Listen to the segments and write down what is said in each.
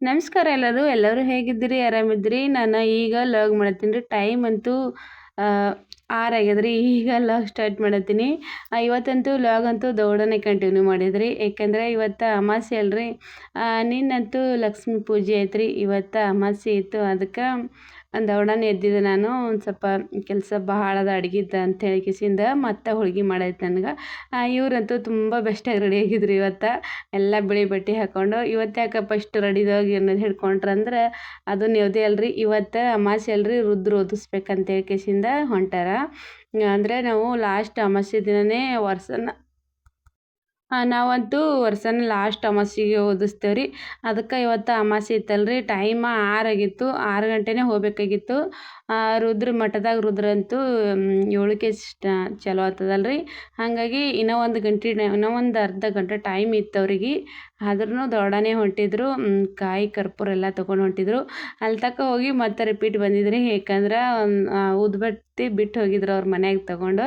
ನಮಸ್ಕಾರ ಎಲ್ಲರೂ. ಎಲ್ಲರೂ ಹೇಗಿದ್ದೀರಿ? ಆರಾಮಿದ್ದೀರಿ? ನಾನು ಈಗ ಲಾಗ್ ಮಾಡತ್ತೀನಿ ರೀ ಟೈಮ್ ಅಂತೂ ಆರು ಆಗ್ಯದ್ರಿ. ಈಗ ಲಾಗ್ ಸ್ಟಾರ್ಟ್ ಮಾಡತ್ತೀನಿ. ಇವತ್ತಂತೂ ಲಾಗ್ ಅಂತೂ ದೌಡನೆ ಕಂಟಿನ್ಯೂ ಮಾಡಿದ್ರಿ. ಏಕೆಂದರೆ ಇವತ್ತು ಅಮಾಸೆ ಅಲ್ರಿ. ನಿನ್ನಂತೂ ಲಕ್ಷ್ಮೀ ಪೂಜೆ ಐತ್ರಿ. ಇವತ್ತು ಅಮಾಸೆ ಇತ್ತು. ಅದಕ್ಕೆ ದೌಡನೆ ಎದ್ದಿದ್ದೆ ನಾನು. ಒಂದು ಸ್ವಲ್ಪ ಕೆಲಸ ಬಹಳ ಅದ ಅಡ್ಗಿದ್ದು ಅಂತ ಹೇಳಿ ಕಿಸಿಂದ ಮತ್ತೆ ಹೋಳ್ಗೆ ಮಾಡೈತೆ ನನಗೆ. ಇವರಂತೂ ತುಂಬ ಬೆಸ್ಟಾಗಿ ರೆಡಿ ಆಗಿದ್ರು ಇವತ್ತು. ಎಲ್ಲ ಬಿಳಿ ಬಟ್ಟೆ ಹಾಕ್ಕೊಂಡು ಇವತ್ತು ಯಾಕೆ ಫಸ್ಟ್ ರೆಡಿದಾಗಿ ಅನ್ನೋದು ಹಿಡ್ಕೊಂಡ್ರಂದ್ರೆ ಅದು ನೆವದಿ ಅಲ್ರಿ. ಇವತ್ತು ಅಮಾಸೆ ಅಲ್ರಿ. ರುದ್ರ ಓದಿಸ್ಬೇಕಂತ ಹೇಳಿ ಕಿಸಿಂದ ಹೊಂಟಾರ. ಅಂದರೆ ನಾವು ಲಾಸ್ಟ್ ಅಮಾಸೆ ದಿನವೇ ವರ್ಷನ ನಾವಂತೂ ವರ್ಷನ ಲಾಸ್ಟ್ ಅಮಾಸಿಗೆ ಓದಿಸ್ತೇವೆ ರೀ ಅದಕ್ಕೆ ಇವತ್ತು ಅಮಾಸೆ ಇತ್ತಲ್ರಿ ಟೈಮ ಆರಾಗಿತ್ತು, ಆರು ಗಂಟೆನೇ ಹೋಗಬೇಕಾಗಿತ್ತು. ರುದ್ರ ಮಠದಾಗ ರುದ್ರ ಅಂತೂ ಏಳಕ್ಕೆ ಚಲೋ ಆಗ್ತದಲ್ರಿ. ಹಾಗಾಗಿ ಇನ್ನೂ ಒಂದು ಗಂಟೆ, ಇನ್ನೂ ಒಂದು ಅರ್ಧ ಗಂಟೆ ಟೈಮ್ ಇತ್ತು ಅವ್ರಿಗೆ. ಆದ್ರೂ ದೊಡ್ಡನೇ ಹೊಂಟಿದ್ರು ಕಾಯಿ, ಕರ್ಪೂರ ಎಲ್ಲ ತೊಗೊಂಡು ಹೊಂಟಿದ್ರು. ಅಲ್ಲಿ ತಕ್ಕ ಹೋಗಿ ಮತ್ತೆ ರಿಪೀಟ್ ಬಂದಿದ್ರಿ. ಯಾಕಂದ್ರೆ ಉದ್ಬತ್ತಿ ಬಿಟ್ಟು ಹೋಗಿದ್ರು ಅವ್ರ ಮನೆಯಾಗ ತಗೊಂಡು.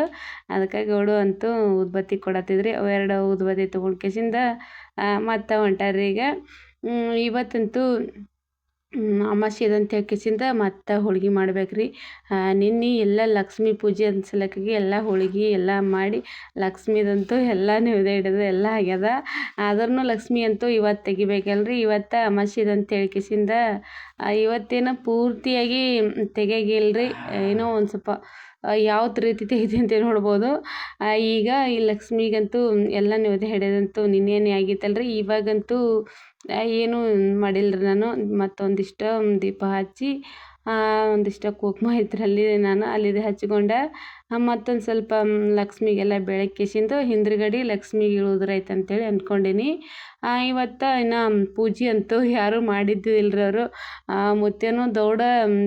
ಅದಕ್ಕೆ ಗೌಡು ಅಂತೂ ಉದ್ಬತ್ತಿ ಕೊಡತ್ತಿದ್ರಿ. ಅವೆರಡು ಉದ್ಬತ್ತಿ ತೊಗೊಂಡು ಕೇಸಿಂದ ಮತ್ತೆ ಹೊಂಟಾರ್ರಿ ಈಗ ಇವತ್ತಂತೂ ಅಮಾವಾಸ್ಯೆ ಅಂತ ಕಿಸಿಂದ ಮತ್ತೆ ಹೋಳ್ಗೆ ಮಾಡ್ಬೇಕು ರೀ ನಿನ್ನೆ ಎಲ್ಲ ಲಕ್ಷ್ಮಿ ಪೂಜೆ ಅನ್ಸಲಕ್ಕಾಗಿ ಎಲ್ಲ ಹೋಳ್ಗೆ ಎಲ್ಲ ಮಾಡಿ ಲಕ್ಷ್ಮೀದಂತೂ ಎಲ್ಲ ನೈವೇದ್ಯ ಹಿಡಿದು ಎಲ್ಲ ಆಗ್ಯದ. ಆದ್ರೂ ಲಕ್ಷ್ಮಿ ಅಂತೂ ಇವತ್ತು ತೆಗಿಬೇಕಲ್ರಿ. ಇವತ್ತು ಅಮಾಸಿದಂತ ಅಂತ ಇವತ್ತೇನು ಕಿಸಿಂದ ಇವತ್ತೇನೋ ಪೂರ್ತಿಯಾಗಿ ತೆಗಿಯಾಗಿಲ್ರಿ. ಏನೋ ಒಂದು ಸ್ವಲ್ಪ ಯಾವ್ದು ರೀತಿ ಇದೆ ಅಂತ ನೋಡ್ಬೋದು. ಈಗ ಈ ಲಕ್ಷ್ಮಿಗಂತೂ ಎಲ್ಲ ನವದೆ ಹಿಡಿದಂತೂ ನಿನ್ನೆನೇ ಆಗಿತ್ತಲ್ರಿ. ಇವಾಗಂತೂ ಏನೂ ಮಾಡಿಲ್ಲ ನಾನು. ಮತ್ತೊಂದಿಷ್ಟು ದೀಪ ಹಚ್ಚಿ ಒಂದಿಷ್ಟು ಕುಂಕುಮ ಇದ್ರಲ್ಲಿ ನಾನು ಅಲ್ಲಿದೆ ಹಚ್ಕೊಂಡೆ ಮತ್ತೊಂದು ಸ್ವಲ್ಪ ಲಕ್ಷ್ಮಿಗೆಲ್ಲ ಬೆಳಕಿಸಿಂದು ಹಿಂದ್ರಗಡಿ ಲಕ್ಷ್ಮಿಗೆ ಇಳುದ್ರೈತೆ ಅಂತೇಳಿ ಅಂದ್ಕೊಂಡೀನಿ ಇವತ್ತು ಇನ್ನು ಪೂಜೆ ಅಂತೂ ಯಾರೂ ಮಾಡಿದ್ದು ಇಲ್ಲರವರು ಅವರು ಮುತ್ಯನೂ ದೌಡ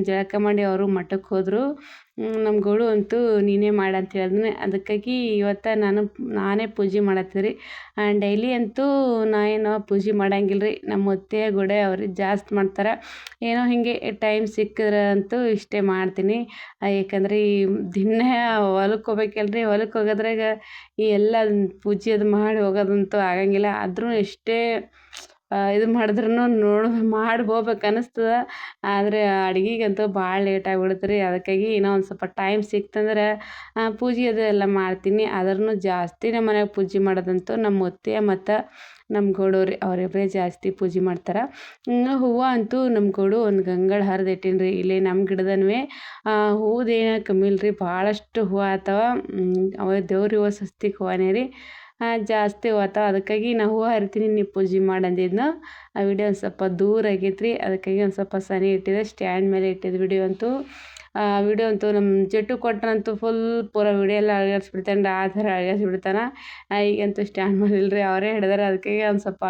ಜಳಕ ಮಾಡಿ ಅವರು ಮಠಕ್ಕೆ ಹೋದರು. ನಮ್ಮ ಗೋಳು ಅಂತೂ ನೀನೇ ಮಾಡು ಅಂತ ಹೇಳಿದ್ನೆ ಅದಕ್ಕಾಗಿ ಇವತ್ತು ನಾನು, ನಾನೇ ಪೂಜೆ ಮಾಡತ್ತೀವಿ ರೀ ಡೈಲಿ ಅಂತೂ ನಾ ಏನು ಪೂಜೆ ಮಾಡಂಗಿಲ್ಲ ರೀ ನಮ್ಮ ಮುತ್ತೆ ಗುಡೆ ಅವ್ರಿಗೆ ಜಾಸ್ತಿ ಮಾಡ್ತಾರೆ. ಏನೋ ಹೀಗೆ ಟೈಮ್ ಸಿಕ್ಕಿದ್ರೆ ಅಂತೂ ಇಷ್ಟೇ ಮಾಡ್ತೀನಿ. ಯಾಕಂದ್ರೆ ಈ ದಿನ ಹೊಲಕ್ಕೆ ಹೋಗ್ಬೇಕಲ್ರಿ ಹೊಲಕ್ಕೆ ಹೋಗೋದ್ರಾಗ ಈ ಎಲ್ಲ ಪೂಜೆ ಅದು ಮಾಡಿ ಹೋಗೋದಂತೂ ಆಗಂಗಿಲ್ಲ. ಆದ್ರೂ ಎಷ್ಟೇ ಇದು ಮಾಡಿದ್ರೂ ನೋಡು, ಮಾಡಿ ಹೋಗ್ಬೇಕು ಅನಿಸ್ತದ ಆದರೆ ಅಡ್ಗೆಗಂತೂ ಭಾಳ ಲೇಟ್ ರೀ ಅದಕ್ಕಾಗಿ ಇನ್ನೂ ಒಂದು ಸ್ವಲ್ಪ ಟೈಮ್ ಸಿಕ್ತಂದ್ರೆ ಪೂಜೆ ಅದು ಎಲ್ಲ ಮಾಡ್ತೀನಿ. ಆದ್ರೂ ಜಾಸ್ತಿ ನಮ್ಮ ಮನೆಯಾಗ ಪೂಜೆ ಮಾಡೋದಂತೂ ನಮ್ಮ ಮುತ್ತೆ ಮತ್ತು ನಮ್ಮ ಗೌಡವ್ರಿ ಅವರಿಬ್ಬರೇ ಜಾಸ್ತಿ ಪೂಜೆ ಮಾಡ್ತಾರೆ. ಹೂವು ಅಂತೂ ನಮ್ಮ ಗೋಡು ಒಂದು ಗಂಗಳ ಹರಿದಿಟ್ಟಿನಿ ರೀ ಇಲ್ಲಿ ನಮ್ಮ ಗಿಡದನ್ವೇ ಹೂವುದೇನು ಕಮ್ಮಿ ಇಲ್ಲ ರೀ ಭಾಳಷ್ಟು ಹೂವು ಆತವ. ಅವ ದೇವ್ರ ಹೂವು ಸಸ್ತಿಗೆ ಹೂವನೇ ರೀ. ಜಾಸ್ತಿ ಹೋತ. ಅದಕ್ಕಾಗಿ ನಾ ಹೂವು ಹರಿತೀನಿ ನೀವು ಪೂಜೆ ಮಾಡಿ ಅಂದಿದ್ನು. ಆ ವಿಡಿಯೋ ಒಂದು ಸ್ವಲ್ಪ ದೂರ ಆಗೈತೆ ರೀ ಅದಕ್ಕಾಗಿ ಒಂದು ಸ್ವಲ್ಪ ಸನಿ ಇಟ್ಟಿದೆ ಸ್ಟ್ಯಾಂಡ್ ಮೇಲೆ ಇಟ್ಟಿದ್ದು ವಿಡಿಯೋ ಅಂತೂ. ಆ ವಿಡಿಯೋ ಅಂತೂ ನಮ್ಮ ಜಟ್ಟು ಕೊಟ್ಟನಂತೂ ಫುಲ್ ಪೂರ ವಿಡಿಯೋ ಎಲ್ಲ ಅಳಗಾಡ್ಸ್ಬಿಡ್ತಾನೆ ಆ ಥರ ಅಳಗಾಡ್ಸ್ಬಿಡ್ತಾನೆ ಈಗಂತೂ ಸ್ಟ್ಯಾಂಡ್ ಮೇಲೆ ರೀ ಅವರೇ ಹಿಡಿದಾರೆ. ಅದಕ್ಕಾಗಿ ಒಂದು ಸ್ವಲ್ಪ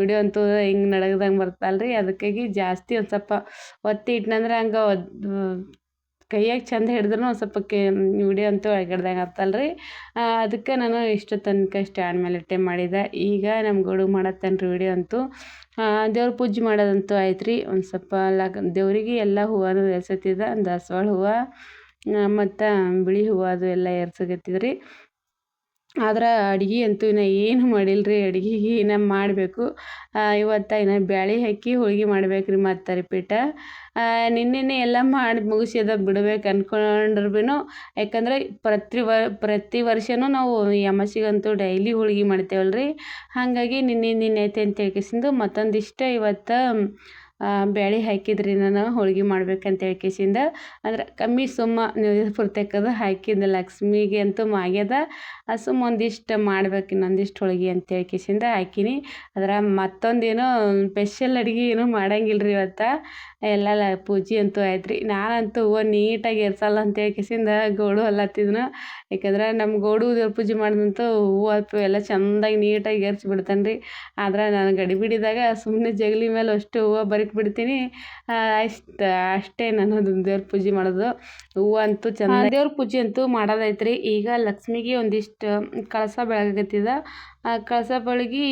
ವಿಡಿಯೋ ಅಂತೂ ಹಿಂಗೆ ನಡಗ್ದಂಗೆ ಬರ್ತಲ್ಲ ರೀ ಅದಕ್ಕಾಗಿ ಜಾಸ್ತಿ ಒಂದು ಸ್ವಲ್ಪ ಒತ್ತಿ ಇಟ್ನಂದ್ರೆ ಹಂಗೆ ಕೈಯಾಗ ಚಂದ ಹಿಡಿದ್ರೂ ಒಂದು ಸ್ವಲ್ಪ ಕೆ ವಿಡಿಯೋ ಅಂತೂ ಆಗಿಡ್ದಂಗೆ ಆಗ್ತಲ್ಲ ರೀ ಅದಕ್ಕೆ ನಾನು ಇಷ್ಟು ತನಕ ಸ್ಟ್ಯಾಂಡ್ ಮೇಲೆ ಇಟ್ಟೆ ಮಾಡಿದೆ. ಈಗ ನಮ್ಮ ಗೌಡು ಮಾಡತ್ತಾನೆ ರೀ ವಿಡಿಯೋ ಅಂತೂ. ದೇವ್ರ ಪೂಜೆ ಮಾಡೋದಂತೂ ಆಯ್ತು ರೀ ಒಂದು ಸ್ವಲ್ಪ ಲಗ್, ದೇವರಿಗೆ ಎಲ್ಲ ಹೂವನು ಎರ್ಸತ್ತಿದ ದಾಸವಾಳ ಹೂವು ಮತ್ತು ಬಿಳಿ ಹೂವು ಅದು ಎಲ್ಲ ಎರ್ಸಕತ್ತಿದ್ರಿ ರೀ ಆದ್ರೆ ಅಡ್ಗೆ ಅಂತೂ ಇನ್ನು ಏನು ಮಾಡಿಲ್ಲ ರೀ ಅಡ್ಗೆಗೆ ಮಾಡಬೇಕು. ಇವತ್ತು ಇನ್ನು ಬ್ಯಾಳೆ ಹಾಕಿ ಹೋಳ್ಗೆ ಮಾಡ್ಬೇಕು ರೀ ಮತ್ತು ರಿಪೀಟ ನಿನ್ನೆನೇ ಎಲ್ಲ ಮಾಡಿ ಮುಗಿಸಿ ಅದ ಬಿಡ್ಬೇಕು ಅನ್ಕೊಂಡ್ರು ಯಾಕಂದ್ರೆ ಪ್ರತಿ ವ, ಪ್ರತಿ ವರ್ಷವೂ ನಾವು ಅಮಾಸಿಗಂತೂ ಡೈಲಿ ಹೋಳ್ಗೆ ಮಾಡ್ತೇವಲ್ಲ ರೀ ಹಾಗಾಗಿ ನಿನ್ನೆ ನಿನ್ನೆ ಐತೆ ಅಂತ ಹೇಳ್ಕೇಸಿಂದು ಮತ್ತೊಂದಿಷ್ಟು ಇವತ್ತು ಬ್ಯಾಳೆ ಹಾಕಿದ್ರಿ ನಾನು, ಹೋಳ್ಗೆ ಮಾಡ್ಬೇಕಂತ ಹೇಳ್ಕೇಸಿಂದ ಅಂದ್ರೆ ಕಮ್ಮಿ ಸುಮ್ಮ ನೀವು ಪುರ್ತಕ್ಕದ ಹಾಕಿದ್ದೆ ಲಕ್ಷ್ಮಿಗೆ ಅಂತೂ ಆಗ್ಯದ ಸುಮ್ಮ ಒಂದಿಷ್ಟು ಮಾಡ್ಬೇಕು, ಇನ್ನೊಂದಿಷ್ಟು ಹೋಳ್ಗೆ ಅಂತ ಹೇಳ್ಕೇಸಿಂದ ಹಾಕೀನಿ. ಅದ್ರ ಮತ್ತೊಂದೇನೋ, ಸ್ಪೆಷಲ್ ಅಡುಗೆ ಏನೂ ಮಾಡಂಗಿಲ್ಲ ರೀ ಇವತ್ತು. ಎಲ್ಲ ಪೂಜೆ ಅಂತೂ ಆಯ್ತು ರೀ ನಾನಂತೂ ಹೂವು ನೀಟಾಗಿ ಎರ್ಸಲ್ಲ ಅಂತ ಹೇಳ್ಕೇಸಿಂದ ಗೌಡು ಅಲ್ಲತ್ತಿದ್ನು ಯಾಕಂದ್ರೆ ನಮ್ಮ ಗೋಡು ದೇವ್ರ ಪೂಜೆ ಮಾಡಿದಂತೂ ಹೂವು ಎಲ್ಲಾ ಚೆಂದಾಗಿ ನೀಟಾಗಿ ಎರ್ಸಿ ಬಿಡ್ತಾನೆ ರೀ ಆದ್ರೆ ನಾನು ಗಡಿಬಿಡಿದಾಗ ಸುಮ್ಮನೆ ಜಗಲಿ ಮೇಲೆ ಅಷ್ಟು ಹೂವು ಬರಿಕ್ ಬಿಡ್ತೀನಿ ಅಷ್ಟು, ಅಷ್ಟೇ ನಾನು ದೇವ್ರ ಪೂಜೆ ಮಾಡೋದು. ಹೂವು ಅಂತೂ ಚೆಂದ ದೇವ್ರ ಪೂಜೆ ಅಂತೂ ಮಾಡೋದೈತೆ ರೀ ಈಗ ಲಕ್ಷ್ಮಿಗೆ ಒಂದಿಷ್ಟು ಕಳಸ ಬೆಳಗಾಕತ್ತಿದ. ಆ, ಕಳಸ ಬಳಗಿ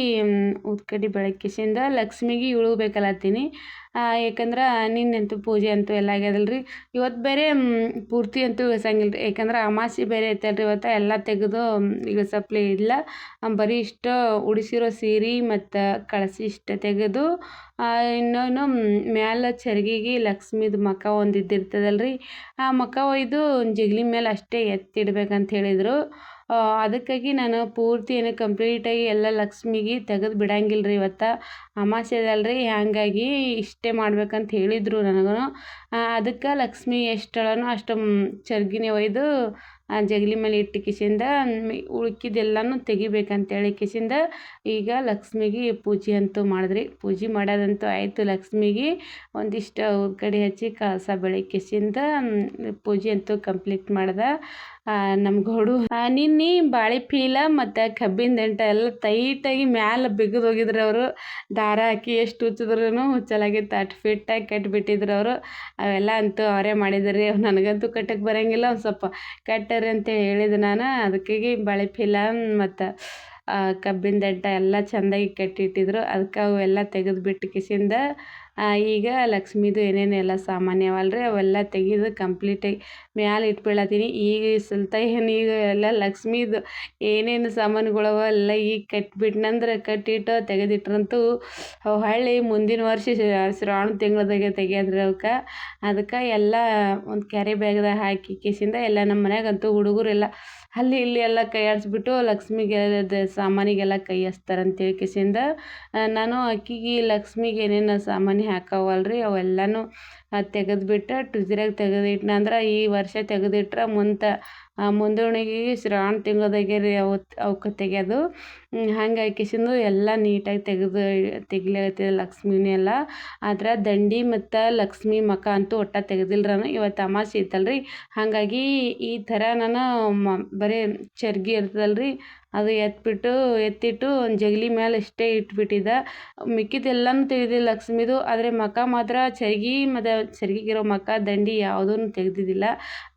ಉದ್ಕಡ್ಡಿ ಬೆಳಕಿಸಿಂದ ಲಕ್ಷ್ಮಿಗೆ ಇಳ್ಬೇಕಲ್ಲತ್ತೀನಿ ಯಾಕಂದ್ರೆ ನಿನ್ನೆಂತೂ ಪೂಜೆ ಅಂತೂ ಎಲ್ಲ ಆಗ್ಯದಲ್ಲ ರೀ ಇವತ್ತು ಬೇರೆ ಪೂರ್ತಿ ಅಂತೂ ಇಳಿಸಂಗಿಲ್ಲ ರೀ ಯಾಕಂದ್ರೆ ಅಮಾಸೆ ಬೇರೆ ಐತಲ್ಲ ರೀ ಇವತ್ತು, ಎಲ್ಲ ತೆಗೆದು ಇಳಿಸಪ್ಲೆ ಇಲ್ಲ. ಬರೀ ಇಷ್ಟು ಉಡಿಸಿರೋ ಸೀರೆ ಮತ್ತು ಕಳಸಿ ಇಷ್ಟು ತೆಗೆದು ಇನ್ನೊಂದು ಮ್ಯಾಲೆ ಚರ್ಗಿಗೆ ಲಕ್ಷ್ಮೀದು ಮಖ ರೀ ಆ ಮಖ ಒಯ್ದು ಜಗಲಿ ಮೇಲೆ ಅಷ್ಟೇ ಎತ್ತಿಡ್ಬೇಕಂತ ಹೇಳಿದರು. ಅದಕ್ಕಾಗಿ ನಾನು ಪೂರ್ತಿ ಏನು ಕಂಪ್ಲೀಟಾಗಿ ಎಲ್ಲ ಲಕ್ಷ್ಮಿಗೆ ತೆಗೆದು ಬಿಡಂಗಿಲ್ಲ ರೀ ಇವತ್ತು. ಅಮಾಸೆ ಅದಲ್ಲ ರೀ ಹಾಗಾಗಿ ಇಷ್ಟೇ ಮಾಡ್ಬೇಕಂತ ಹೇಳಿದರು ನನಗೂ ಅದಕ್ಕೆ ಲಕ್ಷ್ಮಿ ಎಷ್ಟು ಹೇಳನೋ ಅಷ್ಟು ಚರ್ಗಿನೇ ಒಯ್ದು, ಆ, ಜಗಲಿ ಮೇಲೆ ಇಟ್ಟು ಕಿಸಿಂದ ಉಳ್ಕಿದ್ದೆಲ್ಲನೂ ತೆಗಿಬೇಕಂತೇಳಿ ಕಿಸಿಂದ ಈಗ ಲಕ್ಷ್ಮಿಗೆ ಪೂಜೆ ಅಂತೂ ಮಾಡಿದ್ರಿ. ಪೂಜೆ ಮಾಡೋದಂತೂ ಆಯಿತು. ಲಕ್ಷ್ಮಿಗೆ ಒಂದಿಷ್ಟು ಕಡೆ ಹಚ್ಚಿ ಕಳಸ ಬೆಳಗ್ಕಿಸಿಂದ ಪೂಜೆ ಅಂತೂ ಕಂಪ್ಲೀಟ್ ಮಾಡ್ದೆ ನಮ್ಮ ಗೌಡು. ನಿನ್ನೆ ಬಾಳೆ ಪೀಲ ಮತ್ತು ಕಬ್ಬಿನ ದಂಟ ಎಲ್ಲ ಟೈಟಾಗಿ ಮ್ಯಾಲೆ ಬಿಗಿದು ಹೋಗಿದ್ರು ಅವರು. ದಾರ ಹಾಕಿ ಎಷ್ಟು ಹುಚ್ಚಿದ್ರೂ ಹುಚ್ಚಲಾಗಿತ್ತು ಅಟ್ ಫಿಟ್ಟಾಗಿ ಕಟ್ಟಿಬಿಟ್ಟಿದ್ರು ಅವರು. ಅವೆಲ್ಲ ಅಂತೂ ಅವರೇ ಮಾಡಿದ್ರು ನನಗಂತೂ ಕಟ್ಟಕ್ಕೆ ಬರೋಂಗಿಲ್ಲ. ಒಂದು ಸ್ವಲ್ಪ ಕಟ್ಟರಿ ಅಂತ ಹೇಳಿದೆ ನಾನು. ಅದಕ್ಕಾಗಿ ಬಳೆ ಫಿಲಮ್ ಮತ್ತು ಕಬ್ಬಿನ ದಂಟ ಎಲ್ಲ ಚೆಂದಾಗಿ ಕಟ್ಟಿಟ್ಟಿದ್ರು. ಅದಕ್ಕೆ ಅವೆಲ್ಲ ತೆಗೆದು ಕಿಸಿಂದ ಈಗ ಲಕ್ಷ್ಮೀದು ಏನೇನೆಲ್ಲ ಸಾಮಾನ್ಯವಲ್ರಿ, ಅವಲ್ಲ ತೆಗೆದು ಕಂಪ್ಲೀಟಾಗಿ ಮ್ಯಾಲೆ ಇಟ್ಬಿಡತ್ತೀನಿ ಈಗ ಸ್ವಲ್ಪ ಏನು ಈಗ ಎಲ್ಲ ಲಕ್ಷ್ಮೀದು ಏನೇನು ಸಾಮಾನುಗಳವ ಎಲ್ಲ ಈಗ ಕಟ್ಬಿಟ್ನಂದ್ರೆ ಕಟ್ಟಿಟ್ಟು ತೆಗೆದಿಟ್ರಂತೂ ಅವು ಹಳ್ಳಿ ಮುಂದಿನ ವರ್ಷ ಶ್ರಾವಣ ತಿಂಗಳದಾಗೆ ತೆಗೆಯೋದ್ರಿ ಅವಕ್ಕೆ. ಅದಕ್ಕೆ ಎಲ್ಲ ಒಂದು ಕ್ಯಾರಿ ಬ್ಯಾಗ್ದಾಗ ಹಾಕಿ, ಕಿಸಿಂದ ಎಲ್ಲ ನಮ್ಮ ಮನೆಯಾಗಂತೂ ಹುಡುಗರೆಲ್ಲ ಅಲ್ಲಿ ಇಲ್ಲಿ ಎಲ್ಲ ಕೈ ಆಡಿಸ್ಬಿಟ್ಟು ಲಕ್ಷ್ಮಿಗೆ ಅದು ಸಾಮಾನಿಗೆಲ್ಲ ಕೈ ಹಚ್ತಾರಂತೇಳಿ ಕಿಸಿಂದ ನಾನು ಆಕೆಗೆ ಲಕ್ಷ್ಮಿಗೆ ಏನೇನು ಸಾಮಾನು ಹಾಕವಲ್ಲ ರೀ ಅವೆಲ್ಲನೂ ತೆಗೆದ್ಬಿಟ್ಟು ಟ್ರಿಜ್ರಾಗ ತೆಗೆದಿಟ್ನ ಅಂದ್ರೆ ಈ ವರ್ಷ ತೆಗೆದಿಟ್ರೆ ಮುಂತ ಮುಂದೂಣಿಗೆ ಶ್ರಾವಣ ತಿಂಗಳದಾಗೆ ರೀ ಅವತ್ತು ಅವಕ್ಕೆ ತೆಗೆಯೋದು. ಹಂಗಾಗಿ ಹಾಕಿಸಿಂದು ಎಲ್ಲ ನೀಟಾಗಿ ತೆಗೆದು ತೆಗಿಲತ್ತಿದೆ ಲಕ್ಷ್ಮಿನೆಲ್ಲ ಆದ್ರೆ ದಂಡಿ ಮತ್ತು ಲಕ್ಷ್ಮಿ ಮಕ ಅಂತೂ ಒಟ್ಟ ತೆಗೆದಿಲ್ಲ ನಾನು ಇವತ್ತು ಅಮಾವಾಸ್ಯೆ ಇತ್ತಲ್ಲ ರೀ ಹಾಗಾಗಿ ಈ ಥರ ನಾನು ಮ, ಬರೀ ಚರ್ಗಿ ಇರ್ತದಲ್ಲ ರೀ ಅದು ಎತ್ಬಿಟ್ಟು, ಎತ್ತಿಟ್ಟು ಒಂದು ಜಗಲಿ ಮೇಲೆ ಅಷ್ಟೇ ಇಟ್ಬಿಟ್ಟಿದ್ದೆ. ಮಿಕ್ಕಿದ್ದೆಲ್ಲನೂ ತೆಗೆದಿಲ್ಲ ಲಕ್ಷ್ಮಿದು, ಆದರೆ ಮಖ ಮಾತ್ರ ಚರ್ಗಿ ಮತ್ತು ಚರ್ಗಿಗಿರೋ ಮಖ ದಂಡಿ ಯಾವುದೂ ತೆಗೆದಿದ್ದಿಲ್ಲ.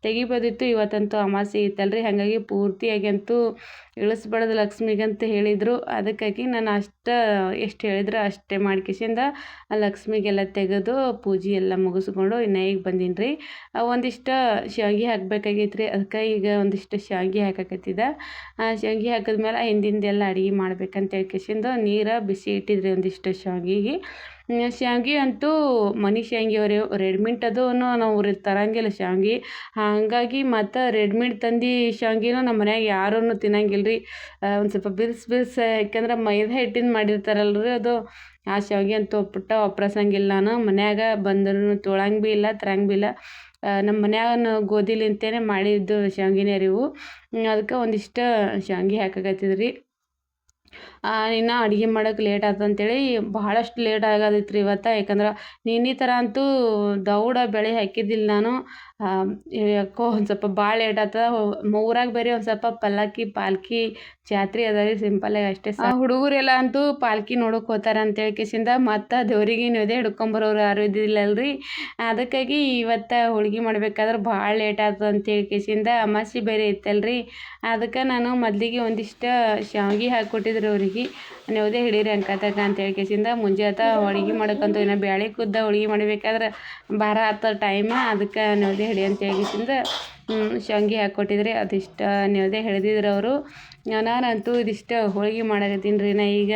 ತೆಗಿಬೋದಿತ್ತು, ಇವತ್ತಂತೂ ಅಮಾಸೆ ಇತ್ತಲ್ರಿ, ಹಾಗಾಗಿ ಪೂರ್ತಿಯಾಗಂತೂ ಇಳಿಸ್ಬಾರ್ದು ಲಕ್ಷ್ಮಿಗೆ ಅಂತ ಹೇಳಿದರು. ಅದಕ್ಕಾಗಿ ನಾನು ಅಷ್ಟು, ಎಷ್ಟು ಹೇಳಿದ್ರು ಅಷ್ಟೇ ಮಾಡ್ಕಿಸಿಂದ ಲಕ್ಷ್ಮಿಗೆಲ್ಲ ತೆಗೆದು ಪೂಜೆ ಎಲ್ಲ ಮುಗಿಸ್ಕೊಂಡು ಇನ್ನು ಬಂದೀನಿ ರೀ ಒಂದಿಷ್ಟು ಶಾವಿಗೆ ಹಾಕ್ಬೇಕಾಗಿತ್ತು ರೀ ಅದಕ್ಕೆ ಈಗ ಒಂದಿಷ್ಟು ಶಾವಿಗೆ ಹಾಕಕತ್ತಿದ್ದೆ. ಶಾವಿಗೆ ಹಾಕಿದ್ಮೇಲೆ ಹಿಂದಿಂದೆಲ್ಲ ಅಡುಗೆ ಮಾಡ್ಬೇಕಂತ ಹೇಳ್ಕೇಸಿಂದು ನೀರು, ಬಿಸಿ ಇಟ್ಟಿದ್ರಿ ಒಂದಿಷ್ಟು ಶಾವಿಗೆ. ಶಾವಿಗೆ ಅಂತೂ ಮನೆ ಶಾವಿಗೆ ಅವ್ರಿ ರೆಡ್ಮಿಂಟ್ ಅದು ನಾವು ತರಂಗಿಲ್ಲ ಶಾವಿಗೆ. ಹಾಗಾಗಿ ಮತ್ತು ರೆಡ್ಮಿಂಟ್ ತಂದು ಶಾವಿಗೆನೂ ನಮ್ಮ ಮನ್ಯಾಗ ಯಾರೂ ತಿನ್ನಂಗಿಲ್ಲ ರೀ ಒಂದು ಸ್ವಲ್ಪ ಬಿರ್ಸ್ ಬಿರ್ಸ್ ಯಾಕಂದ್ರೆ ಮೈದಾ ಹಿಟ್ಟಿಂದ ಮಾಡಿರ್ತಾರಲ್ಲ ರೀ ಅದು. ಆ ಶಾವಿಗೆ ಅಂತೂ ಒಪ್ಪಿಟ್ಟ ಒಪ್ರಸಂಗಿಲ್ಲ ನಾನು. ಮನ್ಯಾಗ ಬಂದರೂ ತೊಳಂಗೆ ಭೀ ಇಲ್ಲ, ತರಂಗೆ ಭೀ ಇಲ್ಲ. ನಮ್ಮ ಮನ್ಯಾಗ ಗೋಧಿಲಿಂತೇನೆ ಮಾಡಿದ್ದು ಶಾವ್ಗಿನೇ ಅರಿವು. ಅದಕ್ಕೆ ಒಂದಿಷ್ಟು ಶಾವ್ಗಿ ಹಾಕಾಕತ್ತಿದ್ರಿ. ಇನ್ನು ಅಡುಗೆ ಮಾಡೋಕೆ ಲೇಟ್ ಆಯ್ತು ಅಂತೇಳಿ ಬಹಳಷ್ಟು ಲೇಟ್ ಆಗದಿತ್ತು ರೀ ಇವತ್ತು. ಯಾಕಂದ್ರೆ ನಿನ್ನೆ ಥರ ಅಂತೂ ದೌಡ ಬೆಳೆ ಹಾಕಿದ್ದಿಲ್ಲ ನಾನು. ಯಾಕೋ ಒಂದು ಸ್ವಲ್ಪ ಭಾಳ ಲೇಟ್ ಆತದ ಊರಾಗ ಬೇರೆ ಒಂದು ಸ್ವಲ್ಪ ಪಲ್ಲಕ್ಕಿ ಪಾಲ್ಕಿ ಜಾತ್ರೆ ಅದ ರೀ ಸಿಂಪಲ್ಲಾಗಿ ಅಷ್ಟೇ ಸಾ ಹುಡುಗರೆಲ್ಲ ಅಂತೂ ಪಾಲ್ಕಿ ನೋಡೋಕೆ ಹೋಗ್ತಾರೆ ಅಂತೇಳಿ ಕಿಸಿಂದ ಮತ್ತು ದೇವ್ರಿಗೆ ನೈವೇದ್ಯ ಹಿಡ್ಕೊಂಬರೋರು ಯಾರು ಇದ್ದಿಲ್ಲಲ್ರಿ. ಅದಕ್ಕಾಗಿ ಇವತ್ತು ಹೋಳ್ಗೆ ಮಾಡ್ಬೇಕಾದ್ರೆ ಭಾಳ ಲೇಟ್ ಆಯ್ತು ಅಂತೇಳಿ ಕಿಸಿಂದ ಅಮಾಸಿ ಬೇರೆ ಇತ್ತಲ್ರಿ. ಅದಕ್ಕೆ ನಾನು ಮೊದಲಿಗೆ ಒಂದಿಷ್ಟು ಶಾವ್ಗೆ ಹಾಕಿಕೊಟ್ಟಿದ್ರು ಅವ್ರಿಗೆ. ನೈವೇದ್ಯ ಹಿಡೀರಿ ಅಂಕತಕ ಅಂತೇಳಿ ಕಿಸಿಂದ ಮುಂಜಾತ ಹೋಳ್ಗೆ ಮಾಡೋಕ್ಕಂತೂ ಇನ್ನು ಬ್ಯಾಳೆ ಕುದ್ದ ಹೋಳ್ಗೆ ಮಾಡಬೇಕಾದ್ರೆ ಭಾರ ಆತ ಟೈಮ ಅದಕ್ಕೆ ನೈವೇದ್ಯ ಹಿಡಿ ಅಂತ ಹೇಳಿಸಿಂದ ಶಾವ್ಗೆ ಹಾಕ್ಕೊಟ್ಟಿದ್ರಿ ಅದಿಷ್ಟು ಅನ್ನೋದೇ ಹೇಳಿದ್ರು ಅವರು. ನಾನಂತೂ ಇದಿಷ್ಟು ಹೋಳ್ಗೆ ಮಾಡಕತ್ತೀನಿ ರೀ ನಾ ಈಗ.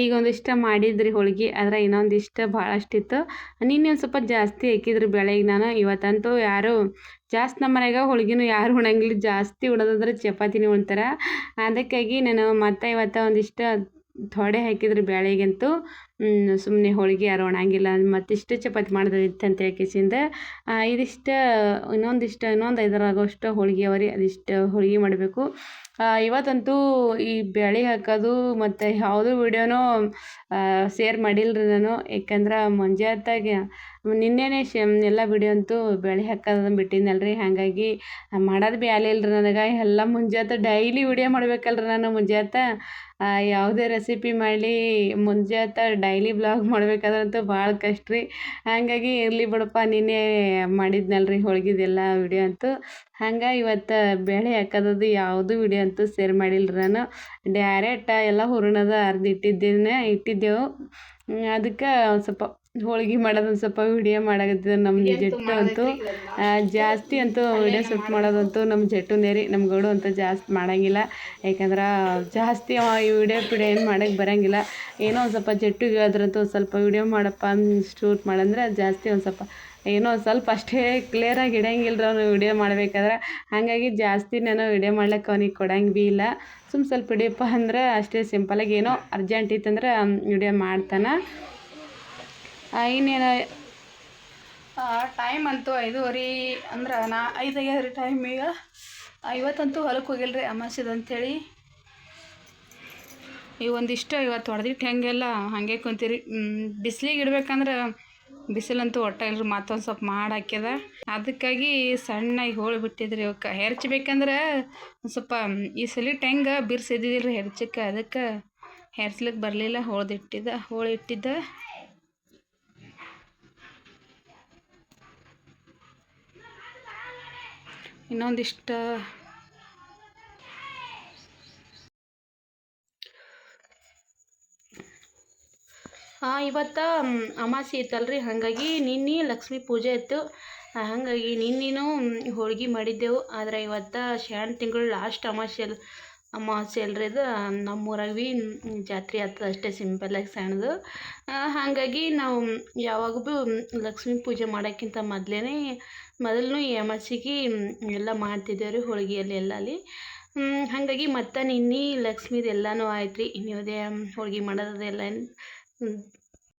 ಈಗ ಒಂದಿಷ್ಟು ಮಾಡಿದ್ರಿ ಹೋಳ್ಗೆ, ಆದ್ರೆ ಇನ್ನೊಂದಿಷ್ಟು ಭಾಳಷ್ಟಿತ್ತು. ನಿನ್ನೆ ಒಂದು ಸ್ವಲ್ಪ ಜಾಸ್ತಿ ಹಾಕಿದ್ರಿ ಬೆಳಗ್ಗೆ ನಾನು, ಇವತ್ತಂತೂ ಯಾರು ಜಾಸ್ತಿ ನಮ್ಮ ಮನೆಯಾಗ ಹೋಳ್ಗೆನೂ ಯಾರು ಉಣಂಗಿಲ್ಲ, ಜಾಸ್ತಿ ಉಣೋದಂದ್ರೆ ಚಪಾತಿನೇ ಉಣ್ತಾರೆ. ಅದಕ್ಕಾಗಿ ನಾನು ಮತ್ತೆ ಇವತ್ತು ಒಂದಿಷ್ಟು ಥೊಡೆ ಹಾಕಿದ್ರಿ ಬ್ಯಾಳಿಗಂತೂ ಸುಮ್ಮನೆ ಹೋಳಿಗೆ ಯಾರು ಒಣಗಿಲ್ಲ. ಮತ್ತಿಷ್ಟು ಚಪಾತಿ ಮಾಡೋದಿತ್ತು ಅಂತ ಹೇಳ್ಕೇಸಿಂದ ಇದಿಷ್ಟು, ಇನ್ನೊಂದಿಷ್ಟು, ಇನ್ನೊಂದು ಐದರಾಗೋಷ್ಟು ಹೋಳಿಗೆ ಅವ ರೀ ಅದಿಷ್ಟು ಹೋಳಿಗೆ ಮಾಡಬೇಕು. ಇವತ್ತಂತೂ ಈ ಬೇಳೆ ಹಾಕೋದು ಮತ್ತು ಯಾವುದೂ ವಿಡಿಯೋನೂ ಶೇರ್ ಮಾಡಿಲ್ಲ ರೀ ನಾನು. ಯಾಕಂದ್ರೆ ಮುಂಜಾತಾಗ ನಿನ್ನೆನೇ ಶಮ್ ಎಲ್ಲ ವಿಡಿಯೋ ಅಂತೂ ಬೆಳೆ ಹಾಕೋದನ್ನ ಬಿಟ್ಟಿದ್ನಲ್ರಿ. ಹಾಗಾಗಿ ಮಾಡೋದು ಭೀ ಆಗ್ಲಿಲ್ಲ ರೀ ನನಗೆ. ಎಲ್ಲ ಮುಂಜಾತ ಡೈಲಿ ವಿಡಿಯೋ ಮಾಡಬೇಕಲ್ರಿ ನಾನು ಮುಂಜಾತ. ಯಾವುದೇ ರೆಸಿಪಿ ಮಾಡಲಿ ಮುಂಜಾನೆ ಡೈಲಿ ಬ್ಲಾಗ್ ಮಾಡ್ಬೇಕಾದ್ರಂತೂ ಭಾಳ ಕಷ್ಟ ರೀ. ಹಾಗಾಗಿ ಇರಲಿ ಬಿಡಪ್ಪ ನಿನ್ನೆ ಮಾಡಿದ್ನಲ್ಲ ರೀ ಹೋಳ್ಗೆದೆಲ್ಲ ವಿಡಿಯೋ ಅಂತೂ. ಹಂಗೆ ಇವತ್ತು ಬೇಳೆ ಹಾಕೋದದು ಯಾವುದು ವಿಡಿಯೋ ಅಂತೂ ಸೇರ್ ಮಾಡಿಲ್ಲ ನಾನು. ಡೈರೆಕ್ಟ್ ಎಲ್ಲ ಹೂರಣದ ಅರ್ದು ಇಟ್ಟಿದ್ದೇನೆ, ಇಟ್ಟಿದ್ದೆವು. ಅದಕ್ಕೆ ಸ್ವಲ್ಪ ಹೋಳ್ಗೆ ಮಾಡೋದು ಒಂದು ಸ್ವಲ್ಪ ವಿಡಿಯೋ ಮಾಡಕತ್ತಿದ್ದೆ ನಮ್ಮ ಜಟ್ಟು ಅಂತೂ. ಜಾಸ್ತಿ ಅಂತೂ ವಿಡಿಯೋ ಶೂಟ್ ಮಾಡೋದಂತೂ ನಮ್ಮ ಜೆಟ್ಟು ನೇರಿ ನಮ್ಮ ಗೌಡು ಅಂತೂ ಜಾಸ್ತಿ ಮಾಡೋಂಗಿಲ್ಲ. ಯಾಕಂದ್ರೆ ಜಾಸ್ತಿ ಅವ ಈ ವಿಡಿಯೋ ಪಿಡಿಯೋ ಏನು ಮಾಡಕ್ಕೆ ಬರೋಂಗಿಲ್ಲ. ಏನೋ ಒಂದು ಸ್ವಲ್ಪ ಜಟ್ಟುಗೆ ಹೇಳಿದ್ರಂತೂ ಸ್ವಲ್ಪ ವಿಡಿಯೋ ಮಾಡಪ್ಪ ಶೂಟ್ ಮಾಡಂದ್ರೆ ಜಾಸ್ತಿ ಒಂದು ಸ್ವಲ್ಪ ಏನೋ ಒಂದು ಸ್ವಲ್ಪ ಅಷ್ಟೇ ಕ್ಲಿಯರಾಗಿ ಇಡಂಗಿಲ್ಲ ಅವನು ಅವ್ನು ವಿಡಿಯೋ ಮಾಡಬೇಕಾದ್ರೆ. ಹಾಗಾಗಿ ಜಾಸ್ತಿ ನಾನು ವಿಡಿಯೋ ಮಾಡ್ಲಿಕ್ಕೆ ಅವನಿಗೆ ಕೊಡಂಗೆ ಭೀ ಇಲ್ಲ. ಸುಮ್ಮ ಸ್ವಲ್ಪ ಹಿಡಿಯಪ್ಪ ಅಂದ್ರೆ ಅಷ್ಟೇ ಸಿಂಪಲಾಗಿ ಏನೋ ಅರ್ಜೆಂಟ್ ಇತ್ತಂದ್ರೆ ವಿಡಿಯೋ ಮಾಡ್ತಾನೆ. ಇನ್ನೇನು? ಟೈಮ್ ಅಂತೂ ಐದೂವರೆ ಅಂದ್ರೆ ನಾ ಐದು ಆಗ್ಯದ ರೀ ಟೈಮ್ ಈಗ ಇವತ್ತಂತೂ ಹೊಲಕ್ಕೆ ಹೋಗಿಲ್ಲ ರೀ ಅಮಾಸಿದ ಅಂಥೇಳಿ ಈ ಒಂದಿಷ್ಟು ಇವತ್ತು ಹೊಡೆದಿಟ್ಟು ಹೆಂಗೆಲ್ಲ ಹಾಗೆ ಕುಂತೀರಿ. ಬಿಸ್ಲಿಗೆ ಇಡ್ಬೇಕಂದ್ರೆ ಬಿಸಿಲಂತೂ ಒಟ್ಟ ಇಲ್ರಿ, ಮತ್ತೊಂದು ಸ್ವಲ್ಪ ಮಾಡಿ ಹಾಕ್ಯದ. ಅದಕ್ಕಾಗಿ ಸಣ್ಣಗೆ ಹೋಳಿ ಬಿಟ್ಟಿದ್ರಿ ಇವಕ್ಕೆ. ಹೆರ್ಚ್ಬೇಕಂದ್ರೆ ಒಂದು ಸ್ವಲ್ಪ ಈ ಸಲ ಟೆಂಗ ಬಿರ್ಸಿದ್ದಿಲ್ಲ ರೀ ಹೆರ್ಚಕ್ಕೆ. ಅದಕ್ಕೆ ಹೆರ್ಸ್ಲಿಕ್ಕೆ ಬರಲಿಲ್ಲ ಹೋಳ್ದಿಟ್ಟಿದ್ದ ಹೋಳಿ ಇನ್ನೊಂದಿಷ್ಟು. ಇವತ್ತು ಅಮಾಸಿ ಇತ್ತಲ್ರಿ, ಹಾಗಾಗಿ ನಿನ್ನೆ ಲಕ್ಷ್ಮೀ ಪೂಜೆ ಇತ್ತು. ಹಾಗಾಗಿ ನಿನ್ನೆನೂ ಹೋಳ್ಗೆ ಮಾಡಿದ್ದೆವು. ಆದರೆ ಇವತ್ತು ಶ್ಯಾಣ ತಿಂಗಳು ಲಾಸ್ಟ್ ಅಮಾಸೆ ಅಲ್ಲ ಅಮಾವಾಸ್ಯೆ ಅಲ್ರಿ ಇದು ನಮ್ಮೂರಾಗ ಭೀ ಜಾತ್ರೆ ಆಗ್ತದೆ ಅಷ್ಟೇ ಸಿಂಪಲ್ಲಾಗಿ ಸಣ್ಣದು. ಹಾಗಾಗಿ ನಾವು ಯಾವಾಗ ಭೀ ಲಕ್ಷ್ಮೀ ಪೂಜೆ ಮಾಡೋಕ್ಕಿಂತ ಮೊದಲೇ ಮೊದಲು ಅಮಾಸಿಗೆ ಎಲ್ಲ ಮಾಡ್ತಿದ್ದೇವೆ ರೀ ಹೋಳಿಗೆಯಲ್ಲಿ ಎಲ್ಲ ಅಲ್ಲಿ ಹಾಗಾಗಿ ಮತ್ತೆ ನಿನ್ನೆ ಲಕ್ಷ್ಮೀದು ಎಲ್ಲನೂ ಆಯ್ತು ರೀ ನೀವು ಹೋಳ್ಗೆ ಮಾಡೋದು ಎಲ್ಲ